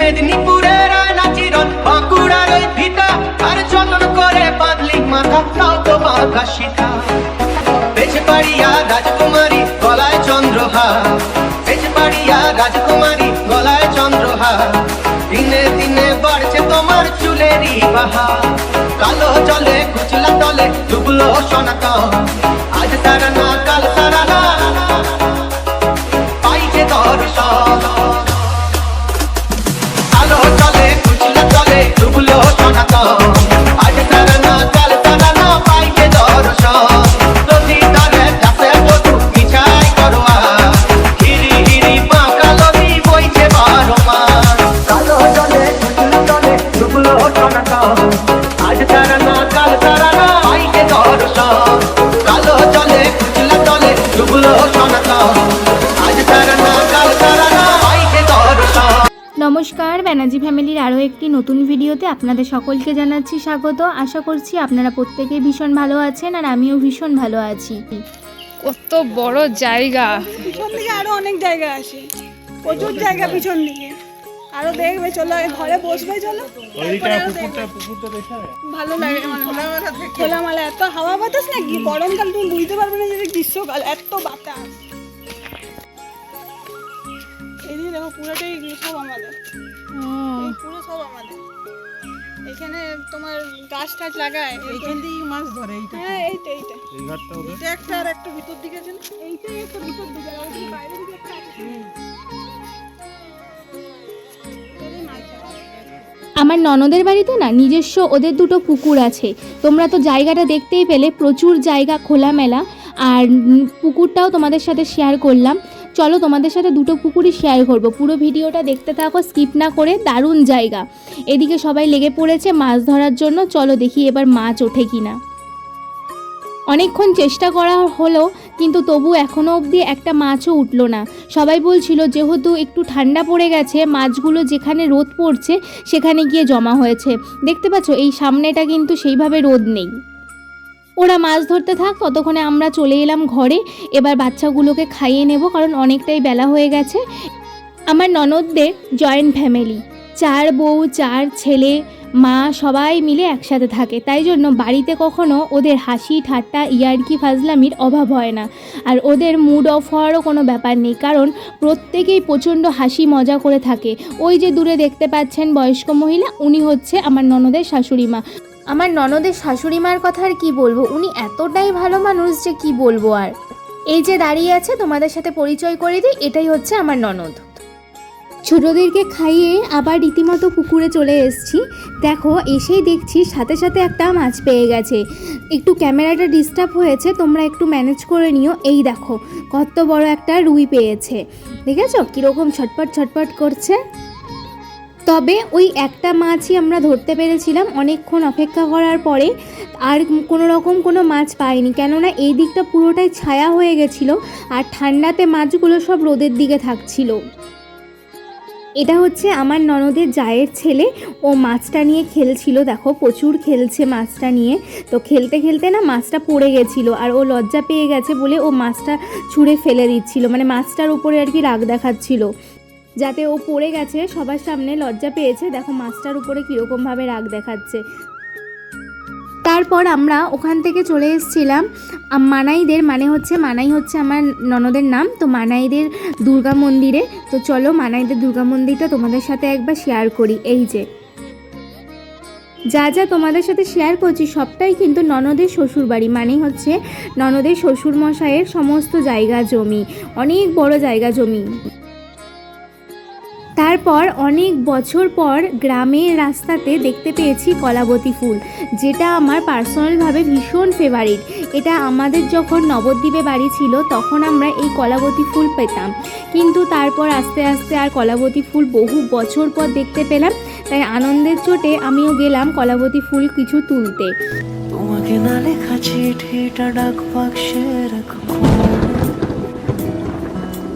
মেদিনীপুরের আয়না বাঁকুড়ার ওই ভিটা। আর যতন করে বাঁধলি মাথা, তাও তো বাঁধা সীতা রাজকুমারী, গলায় চন্দ্রহার বেঁচে পাড়িয়া রাজকুমারী, গলায় চন্দ্রহার দিনে দিনে বাড়ছে তোমার চুলেরই বাহার কালো জলে, কুচলা তলে ডুবলো সোনাকা ব্যানার্জি ফ্যামিলির আরও একটি নতুন ভিডিওতে আপনাদের সকলকে জানাচ্ছি স্বাগত। আশা করছি আপনারা প্রত্যেকেই ভীষণ ভালো আছেন আর আমিও ভীষণ ভালো আছি। কত বড় জায়গা। পিছন দিকে আরও অনেক জায়গা আছে। প্রচুর জায়গা পিছন দিকে। আরও দেখবে চলো ঘরে বসবে চলো। ভালো লাগে মানে খোলামেলা এত হাওয়া বাতাস না কি গরমকাল তুমি বুঝতে পারবে না যে গ্রীষ্মকাল এত বাতাস। এদিকে দেখো পুরোটাই সব আমাদের। পুরো সব আমাদের। এখানে তোমার গাছ টাছ লাগায়। এইখান থেকে মাছ ধরে এইটা হ্যাঁ এইটা এইটা। এটা একটা আর একটা ভিতর দিকে আছে না? এইটাই একটা ভিতর দিকে আর বাইরের দিকে একটা আছে। আমার ননদের বাড়িতে না নিজস্ব ওদের দুটো পুকুর আছে। তোমরা তো জায়গাটা দেখতেই পেলে প্রচুর জায়গা খোলামেলা। আর পুকুরটাও তোমাদের সাথে শেয়ার করলাম। চলো তোমাদের সাথে দুটো পুকুরই শেয়ার করব। পুরো ভিডিওটা দেখতে থাকো স্কিপ না করে দারুণ জায়গা। এদিকে সবাই লেগে পড়েছে মাছ ধরার জন্য, চলো দেখি এবার মাছ ওঠে কিনা। অনেকক্ষণ চেষ্টা করা হলো, কিন্তু তবু এখনও অবধি একটা মাছও উঠল না। সবাই বলছিল, যেহেতু একটু ঠান্ডা পড়ে গেছে, মাছগুলো যেখানে রোদ পড়ছে, সেখানে গিয়ে জমা হয়েছে। দেখতে পাচ্ছ, এই সামনেটা কিন্তু সেইভাবে রোদ নেই। ওরা মাছ ধরতে থাক, ততক্ষণে আমরা চলে এলাম ঘরে। এবার বাচ্চাগুলোকে খাইয়ে নেব, কারণ অনেকটাই বেলা হয়ে গেছে। আমার ননদদের জয়েন্ট ফ্যামিলি চার বউ, চার ছেলে, মা সবাই মিলে একসাথে থাকে। তাই জন্য বাড়িতে কখনো ওদের হাসি, ঠাট্টা, ইয়ার্কি, ফাজলামির অভাব হয় না। আর ওদের মুড অফ হওয়ারও কোনো ব্যাপার নেই, কারণ প্রত্যেকেই প্রচণ্ড হাসি, মজা করে থাকে। ওই যে দূরে দেখতে পাচ্ছেন বয়স্ক মহিলা, উনি হচ্ছে আমার ননদের শাশুড়ি মা। আমার ননদের শাশুড়ি মার কথা আর কি বলব? উনি এতটাই ভালো মানুষ যে কি বলব আর? এই যে দাঁড়িয়ে আছে, তোমাদের সাথে পরিচয় করে দিই, এটাই হচ্ছে আমার ননদ। ছোটদেরকে খাইয়ে আবার রীতিমতো পুকুরে চলে এসেছি। দেখো, এসেই দেখছি সাথে সাথে একটা মাছ পেয়ে গেছে। একটু ক্যামেরাটা ডিস্টার্ব হয়েছে, তোমরা একটু ম্যানেজ করে নিও। এই দেখো, কত বড় একটা রুই পেয়েছে। দেখেছ? কীরকম ছটপট ছটপট করছে। তবে ওই একটা মাছই আমরা ধরতে পেরেছিলাম। অনেকক্ষণ অপেক্ষা করার পরে আর কোনো রকম কোনো মাছ পাইনি। কেননা এই দিকটা পুরোটাই ছায়া হয়ে গেছিল আর ঠান্ডাতে মাছগুলো সব রোদের দিকে থাকছিল। এটা হচ্ছে আমার ননদের জায়ের ছেলে। ও মাছটা নিয়ে খেলছিল। দেখো প্রচুর খেলছে মাছটা নিয়ে। তো খেলতে খেলতে না মাছটা পড়ে গেছিল আর ও লজ্জা পেয়ে গেছে বলে ও মাছটা ছুঁড়ে ফেলে দিচ্ছিল। মানে মাছটার উপরে আর কি রাগ দেখাচ্ছিল। যাতে ও পড়ে গেছে, সবার সামনে লজ্জা পেয়েছে। দেখো মাছটার উপরে কীরকমভাবে রাগ দেখাচ্ছে। তারপর আমরা ওখান থেকে চলে এসেছিলাম। মানাইদের মানে হচ্ছে, মানাই হচ্ছে আমার ননদের নাম। তো মানাইদের দুর্গা মন্দিরে। তো চলো, মানাইদের দুর্গা মন্দিরটা তোমাদের সাথে একবার শেয়ার করি। এই যে। যা যা তোমাদের সাথে শেয়ার করছি, সবটাই কিন্তু ননদের শ্বশুর বাড়ি। মানেই হচ্ছে ননদের শ্বশুর মশাইয়ের সমস্ত জায়গা জমি। অনেক বড় জায়গা জমি। তারপর অনেক বছর পর গ্রামের রাস্তাতে দেখতে পেয়েছি কলাবতী ফুল, যেটা আমার পার্সোনালভাবে ভীষণ ফেভারিট এটা আমাদের যখন নবদ্বীপে বাড়ি ছিল, তখন আমরা এই কলাবতী ফুল পেতাম। কিন্তু তারপর আস্তে আস্তে আর কলাবতী ফুল বহু বছর পর দেখতে পেলাম, তাই আনন্দের চোটে আমিও গেলাম কলাবতী ফুল কিছু তুলতে। তোমাকে না লেখা চিঠিটা ডাক বাক্সে রাখো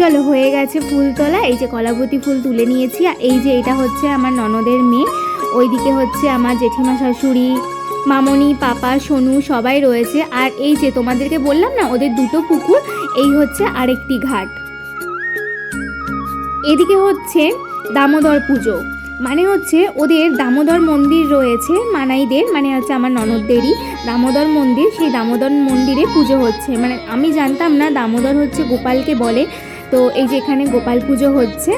চলো, হয়ে গেছে ফুল তোলা এই যে কলাবতী ফুল তুলে নিয়েছি, আর এই যে এটা হচ্ছে আমার ননদের মেয়ে। ওইদিকে হচ্ছে আমার জেঠিমা শাশুড়ি, মামনি, পাপা, সোনু সবাই রয়েছে। আর এই যে তোমাদেরকে বললাম না, ওদের দুটো পুকুর, এই হচ্ছে আরেকটি ঘাট। এদিকে হচ্ছে দামোদর পুজো। মানে হচ্ছে ওদের দামোদর মন্দির রয়েছে মানাইদের মানে হচ্ছে আমার ননদদেরই। দামোদর মন্দির, সেই দামোদর মন্দিরে পুজো হচ্ছে। মানে আমি জানতাম না দামোদর হচ্ছে গোপালকে বলে। তো এই যে এখানে গোপাল পুজো হচ্ছে,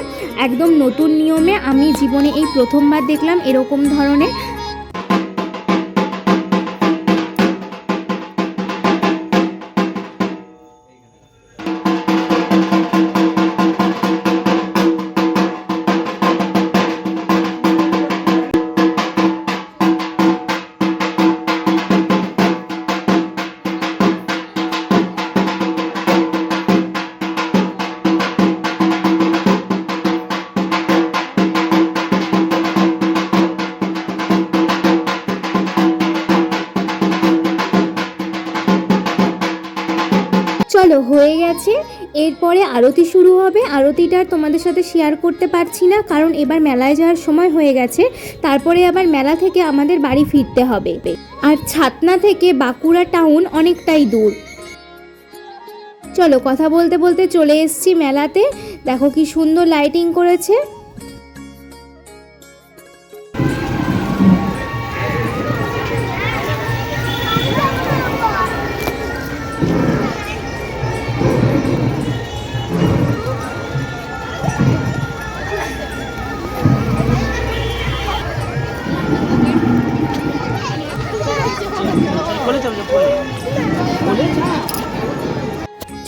একদম নতুন নিয়মে আমি জীবনে এই প্রথমবার দেখলাম এরকম ধরনের। চলো, হয়ে গেছে। এরপরে আরতি শুরু হবে। আরতিটা আর তোমাদের সাথে শেয়ার করতে পারছি না, কারণ এবার মেলায় যাওয়ার সময় হয়ে গেছে। তারপরে আবার মেলা থেকে আমাদের বাড়ি ফিরতে হবে। আর ছাতনা থেকে বাঁকুড়া টাউন অনেকটাই দূর। চলো, কথা বলতে বলতে চলে এসেছি মেলাতে। দেখো কি সুন্দর লাইটিং করেছে।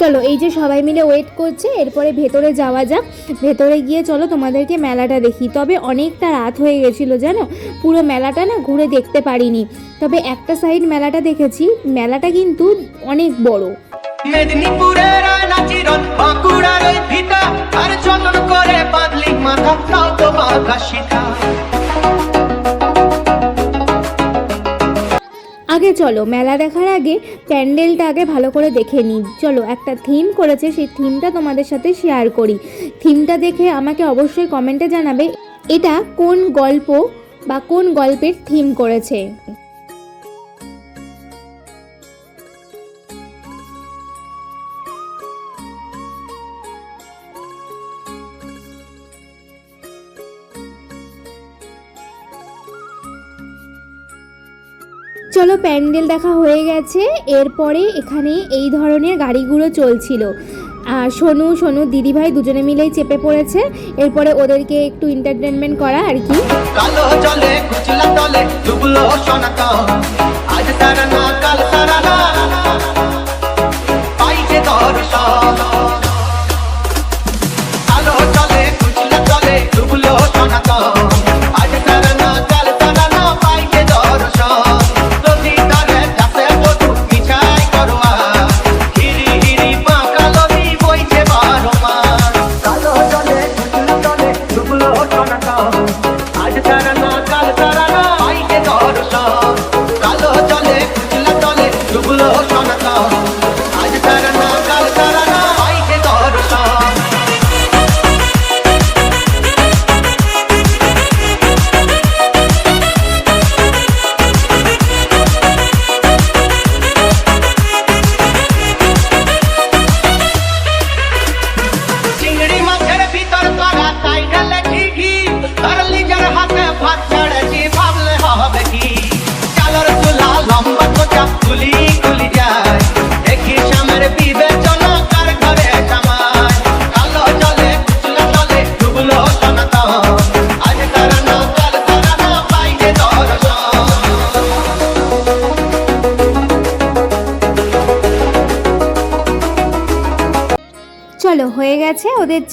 চলো, এই যে সবাই মিলে ওয়েট করছে, এরপরে ভেতরে যাওয়া যাক। ভেতরে গিয়ে চলো, তোমাদেরকে মেলাটা দেখি। তবে অনেকটা রাত হয়ে গেছিল, জানো? পুরো মেলাটা না ঘুরে দেখতে পারিনি। তবে একটা সাইড মেলাটা দেখেছি, মেলাটা কিন্তু অনেক বড়। মেদিনীপুরের আগে চলো, মেলা দেখার আগে প্যান্ডেলটা আগে ভালো করে দেখে নিই। চলো, একটা থিম করেছে, সেই থিমটা তোমাদের সাথে শেয়ার করি। থিমটা দেখে আমাকে অবশ্যই কমেন্টে জানাবে, এটা কোন গল্প বা কোন গল্পের থিম করেছে? চলো প্যান্ডেল দেখা হয়ে গেছে। এরপরে এখানে এই ধরনের গাড়িগুলো চলছিল। আর সোনু সোনু দিদিভাই দুজনে মিলেই চেপে পড়েছে। এরপরে ওদেরকে একটু এন্টারটেনমেন্ট করা আর কি। কালো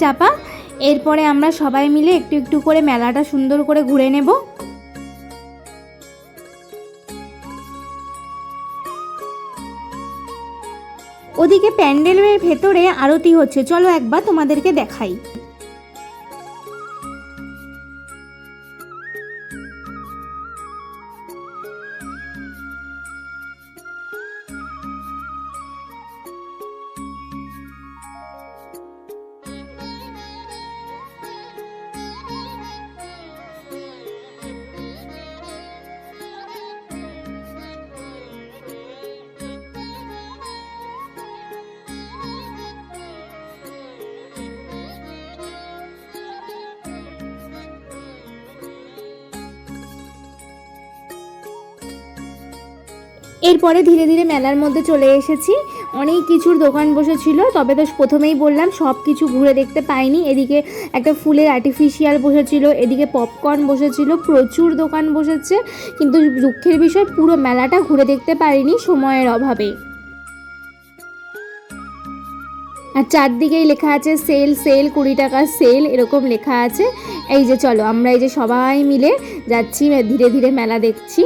চাপা। এরপরে আমরা সবাই মিলে একটু একটু করে মেলাটা সুন্দর করে ঘুরে নেব। ওদিকে প্যান্ডেলের ভেতরে আরতি হচ্ছে। চলো একবার তোমাদেরকে দেখাই। এরপরে ধীরে ধীরে মেলার মধ্যে চলে এসেছি। অনেক কিছুর দোকান বসেছিল, তবে তো প্রথমেই বললাম সব কিছু ঘুরে দেখতে পাইনি। এদিকে একটা ফুলের আর্টিফিশিয়াল বসেছিল, এদিকে পপকর্ন বসেছিল, প্রচুর দোকান বসেছে, কিন্তু দুঃখের বিষয় পুরো মেলাটা ঘুরে দেখতে পারিনি সময়ের অভাবে। আর চারদিকেই লেখা আছে সেল সেল কুড়ি টাকা সেল এরকম লেখা আছে। এই যে চলো, আমরা এই যে সবাই মিলে যাচ্ছি, ধীরে ধীরে মেলা দেখছি।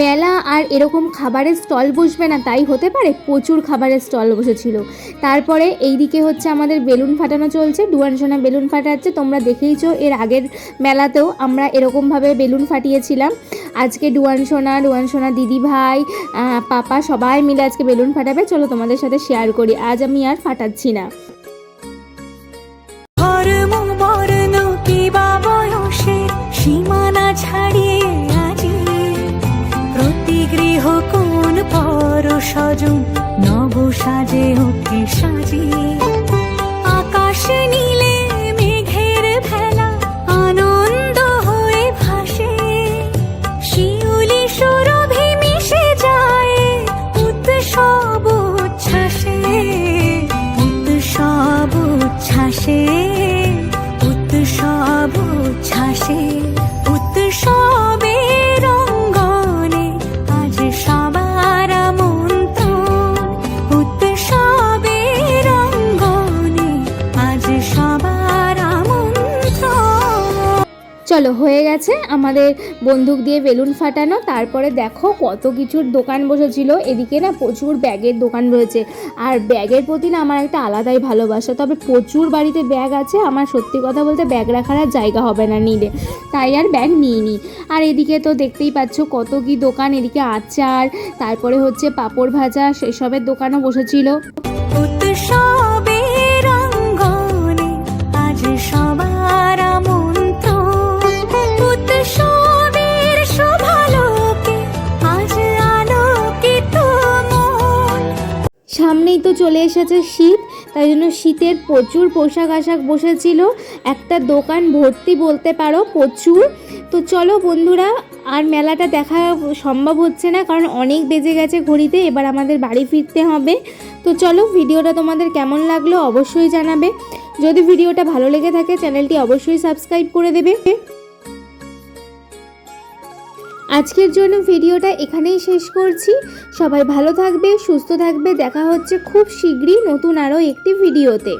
মেলা আর এরকম খাবারের স্টল বসবে না, তাই হতে পারে প্রচুর খাবারের স্টল বসেছিল। তারপরে এইদিকে হচ্ছে আমাদের বেলুন ফাটানো চলছে ডুয়ান সোনা বেলুন ফাটাচ্ছে, তোমরা দেখেইছো এর আগের মেলাতেও আমরা এরকমভাবে বেলুন ফাটিয়েছিলাম। আজকে ডুয়ান সোনা ডুয়ান সোনা দিদি ভাই পাপা সবাই মিলে আজকে বেলুন ফাটাবে, চলো তোমাদের সাথে শেয়ার করি, আজ আমি আর ফাটাচ্ছি না। সজন নব সাজে ওকে সাজিয়ে। চলো, হয়ে গেছে। আমাদের বন্দুক দিয়ে বেলুন ফাটানো। তারপরে দেখো কত কিছুর দোকান বসেছিল। এদিকে না প্রচুর ব্যাগের দোকান রয়েছে। আর ব্যাগের প্রতি না আমার একটা আলাদাই ভালোবাসা। তবে প্রচুর বাড়িতে ব্যাগ আছে। আমার সত্যি কথা বলতে ব্যাগ রাখার আর জায়গা হবে না নিলে। তাই আর ব্যাগ নিইনি। আর এদিকে তো দেখতেই পাচ্ছ কত কি দোকান। এদিকে আচার, তারপরে হচ্ছে পাঁপড় ভাজা, সেসবের দোকানও বসেছিল। সামনেই তো চলে এসেছে শীত, তাই জন্য শীতের প্রচুর পোশাক আশাক বসেছিল। একটা দোকান ভর্তি বলতে পারো, প্রচুর। তো চলো বন্ধুরা, আর মেলাটা দেখা সম্ভব হচ্ছে না, কারণ অনেক বেজে গেছে ঘড়িতে, এবার আমাদের বাড়ি ফিরতে হবে। তো চলো ভিডিওটা তোমাদের কেমন লাগল অবশ্যই জানাবে। যদি ভিডিওটা ভালো লেগে থাকে, চ্যানেলটি অবশ্যই সাবস্ক্রাইব করে দেবে। আজকের জন্য ভিডিওটা এখানেই শেষ করছি। সবাই ভালো থাকবে, সুস্থ থাকবে। দেখা হচ্ছে খুব শীঘ্রই নতুন আরও একটি ভিডিওতে।